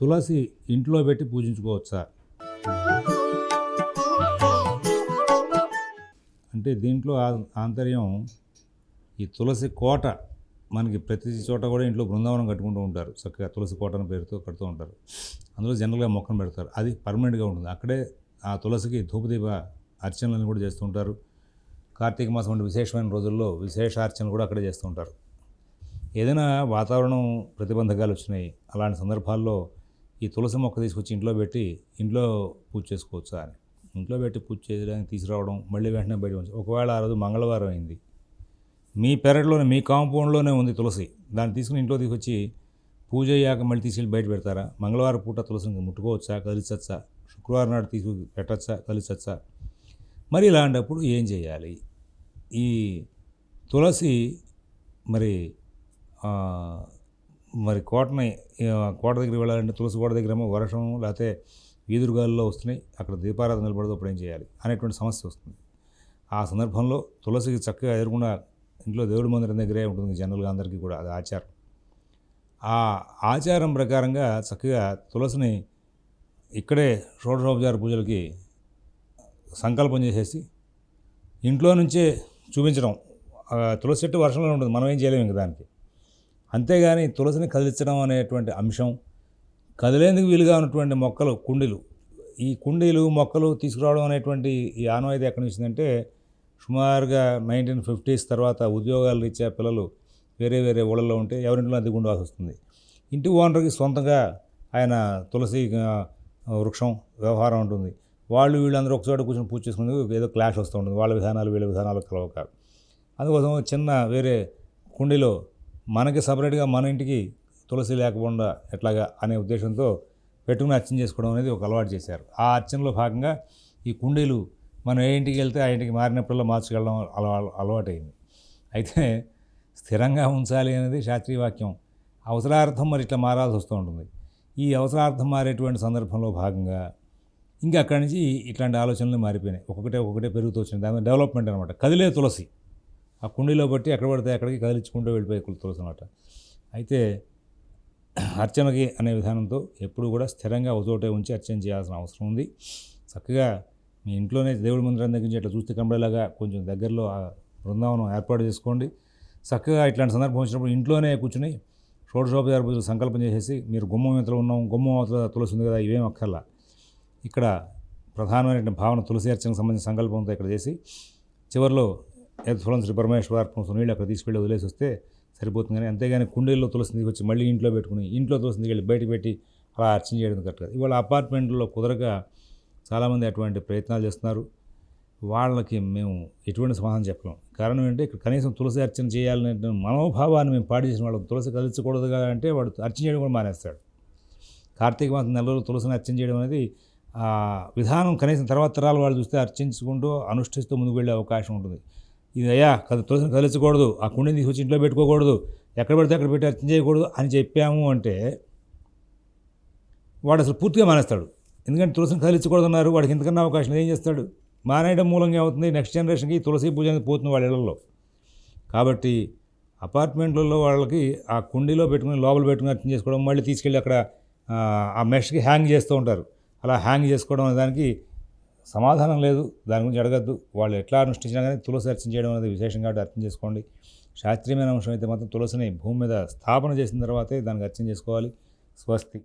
తులసి ఇంట్లో పెట్టి పూజించుకోవచ్చా? అంటే దీంట్లో ఆ- ఆంతర్యం ఈ తులసి కోట మనకి ప్రతి చోట కూడా ఇంట్లో బృందావనం కట్టుకుంటూ ఉంటారు. చక్కగా తులసి కోట పేరుతో కడుతూ ఉంటారు. అందులో జనరల్గా మొక్కను పెడతారు. అది పర్మనెంట్గా ఉంటుంది. అక్కడే ఆ తులసికి ధూపదీప అర్చనలను కూడా చేస్తూ ఉంటారు. కార్తీక మాసం వంటి విశేషమైన రోజుల్లో విశేష అర్చనలు కూడా అక్కడే చేస్తూ ఉంటారు. ఏదైనా వాతావరణం ప్రతిబంధకాలు వచ్చినాయి. అలాంటి సందర్భాల్లో ఈ తులసి మొక్క తీసుకొచ్చి ఇంట్లో పెట్టి ఇంట్లో పూజ చేసుకోవచ్చా అని. ఇంట్లో పెట్టి పూజ చేయడానికి తీసుకురావడం మళ్ళీ వెంటనే బయట ఉంచి ఒకవేళ ఆ రోజు మంగళవారం అయింది. మీ పెరట్లోనే మీ కాంపౌండ్లోనే ఉంది తులసి. దాన్ని తీసుకుని ఇంట్లో తీసుకొచ్చి పూజ అయ్యాక మళ్ళీ తీసుకెళ్ళి బయట పెడతారా? మంగళవారం పూట తులసిని ముట్టుకోవచ్చా కదిలిచచ్చా శుక్రవారం నాడు తీసుకు పెట్టచ్చా కలిసొచ్చా మరి ఇలాంటప్పుడు ఏం చేయాలి? ఈ తులసి మరి మరి కోటని కోట దగ్గర వెళ్ళాలంటే తులసి కోట దగ్గర ఏమో వర్షం లేకపోతే ఈదురుగాల్లో వస్తున్నాయి అక్కడ దీపారాధన నిలబడదు అప్పుడు ఏం చేయాలి అనేటువంటి సమస్య వస్తుంది. ఆ సందర్భంలో తులసికి చక్కగా ఎదురుకుండా ఇంట్లో దేవుడి మందిరం దగ్గరే ఉంటుంది జనరల్గా అందరికీ కూడా అది ఆచారం. ఆ ఆచారం ప్రకారంగా చక్కగా తులసిని ఇక్కడే షోడశోపచార పూజలకి సంకల్పం చేసేసి ఇంట్లో నుంచే చూపించడం. తులసి చెట్టు వర్షంలో ఉంటుంది మనం ఏం చేయలేము ఇంకా దానికి. అంతేగాని తులసిని కదిలించడం అనేటువంటి అంశం కదిలేందుకు వీలుగా ఉన్నటువంటి మొక్కలు కుండీలు. ఈ కుండీలు మొక్కలు తీసుకురావడం అనేటువంటి ఈ ఆనవాయితీ ఎక్కడి నుంచి అంటే సుమారుగా నైన్టీన్ ఫిఫ్టీస్ తర్వాత ఉద్యోగాలు రీత్యా పిల్లలు వేరే వేరే ఊళ్ళల్లో ఉంటే ఎవరింట్లో అద్దె ఉండాల్సి వస్తుంది. ఇంటి ఓనర్కి సొంతంగా ఆయన తులసి వృక్షం వ్యవహారం ఉంటుంది. వాళ్ళు వీళ్ళందరూ ఒకసారి కూర్చొని పూజ చేసుకునేందుకు ఏదో క్లాష్ వస్తూ ఉంటుంది. వాళ్ళ విధానాలు వీళ్ళ విధానాలు కలవక. అందుకోసం చిన్న వేరే కుండీలో మనకి సపరేట్గా మన ఇంటికి తులసి లేకుండా ఎట్లాగా అనే ఉద్దేశంతో పెట్టుకుని అర్చన చేసుకోవడం అనేది ఒక అలవాటు చేశారు. ఆ అర్చనలో భాగంగా ఈ కుండీలు మనం ఏ ఇంటికి వెళ్తే ఆ ఇంటికి మారినప్పుడల్లా మార్చుకెళ్ళడం అలవా అలవాటైంది అయితే స్థిరంగా ఉంచాలి అనేది శాస్త్రీయ వాక్యం. అవసరార్థం మరి ఇట్లా మారాల్సి వస్తూ ఉంటుంది. ఈ అవసరార్థం మారేటువంటి సందర్భంలో భాగంగా ఇంకా అక్కడి నుంచి ఇట్లాంటి ఆలోచనలు మారిపోయినాయి. ఒక్కొక్కటే ఒక్కొక్కటే పెరుగుతూ వచ్చింది దాని డెవలప్మెంట్ అనమాట కదిలే తులసి. ఆ కుండీలో బట్టి ఎక్కడ పడితే అక్కడికి కదిలించుకుంటూ వెళ్ళిపోయే తులసి అనమాట అయితే అర్చనకి అనే విధానంతో ఎప్పుడు కూడా స్థిరంగా ఒకచోటే ఉంచి అర్చన చేయాల్సిన అవసరం ఉంది. చక్కగా మీ ఇంట్లోనే దేవుడి మందిరం దగ్గర నుంచి ఇట్లా చూస్తే కనబడేలాగా కొంచెం దగ్గరలో ఆ బృందావనం ఏర్పాటు చేసుకోండి. చక్కగా ఇట్లాంటి సందర్భం వచ్చినప్పుడు ఇంట్లోనే కూర్చుని షోడశోపచార పూజలు సంకల్పం చేసేసి మీరు గుమ్మం అవతల ఉన్నాం గుమ్మం అవతల తులసి ఉంది కదా ఇవేం అక్కర్లా. ఇక్కడ ప్రధానమైన భావన తులసి అర్చనకు సంబంధించిన సంకల్పంతో ఇక్కడ చేసి చివరిలో ఏదో తులసి శ్రీ పరమేశ్వరార్పణ నీళ్ళు అక్కడ తీసుకెళ్ళి వదిలేసి వస్తే సరిపోతుంది కానీ అంతేగాని కుండీల్లో తులసి తీసుకొచ్చి మళ్ళీ ఇంట్లో పెట్టుకుని ఇంట్లో తులసి తీసుకెళ్ళి బయట పెట్టి అలా అర్చన చేయడం కరెక్ట్ కాదు. ఇవాళ అపార్ట్మెంట్లో కుదరక చాలామంది అటువంటి ప్రయత్నాలు చేస్తున్నారు. వాళ్ళకి మేము ఎటువంటి సమాధానం చెప్పలేం. కారణం ఏంటంటే ఇక్కడ కనీసం తులసి అర్చన చేయాలనే మనోభావాన్ని మేము పాడు చేసిన వాళ్ళకి తులసి కదిలించకూడదు కదా అంటే వాడు అర్చన చేయడం కూడా మానేస్తాడు. కార్తీక మాసం నెల రోజులు తులసిని అర్చన చేయడం అనేది విధానం కనీసం తర్వాత తరాలు వాళ్ళు చూస్తే అర్చించుకుంటూ అనుష్ఠిస్తూ ముందుకు వెళ్ళే అవకాశం ఉంటుంది. ఇది అయ్యా కథ తులసిని కదిలించకూడదు. ఆ కుండీని తీసుకొచ్చి ఇంట్లో పెట్టుకోకూడదు. ఎక్కడ పెడితే అక్కడ పెట్టి అర్థం చేయకూడదు అని చెప్పాము అంటే వాడు అసలు పూర్తిగా మానేస్తాడు. ఎందుకంటే తులసిని కదిలించకూడదన్నారు. వాడికి ఇంతకన్నా అవకాశం ఏం చేస్తాడు? మానేయడం మూలంగా అవుతుంది. నెక్స్ట్ జనరేషన్కి తులసి పూజ అనేది పోతుంది వాళ్ళ ఇళ్ళలో. కాబట్టి అపార్ట్మెంట్లలో వాళ్ళకి ఆ కుండీలో పెట్టుకుని లోపల పెట్టుకుని అర్థం చేసుకోవడం మళ్ళీ తీసుకెళ్ళి అక్కడ ఆ, ఆ మెష్కి హ్యాంగ్ చేస్తూ ఉంటారు. అలా హ్యాంగ్ చేసుకోవడం అనే దానికి సమాధానం లేదు దాని గురించి అడగద్దు. వాళ్ళు ఎట్లా అనుష్ఠించినా కానీ తులసి అర్చన చేయడం అనేది విశేషం కాబట్టి అర్థం చేసుకోండి. శాస్త్రీయమైన అంశం అయితే మాత్రం తులసిని భూమి మీద స్థాపన చేసిన తర్వాతే దానికి అర్చన చేసుకోవాలి. స్వస్తి.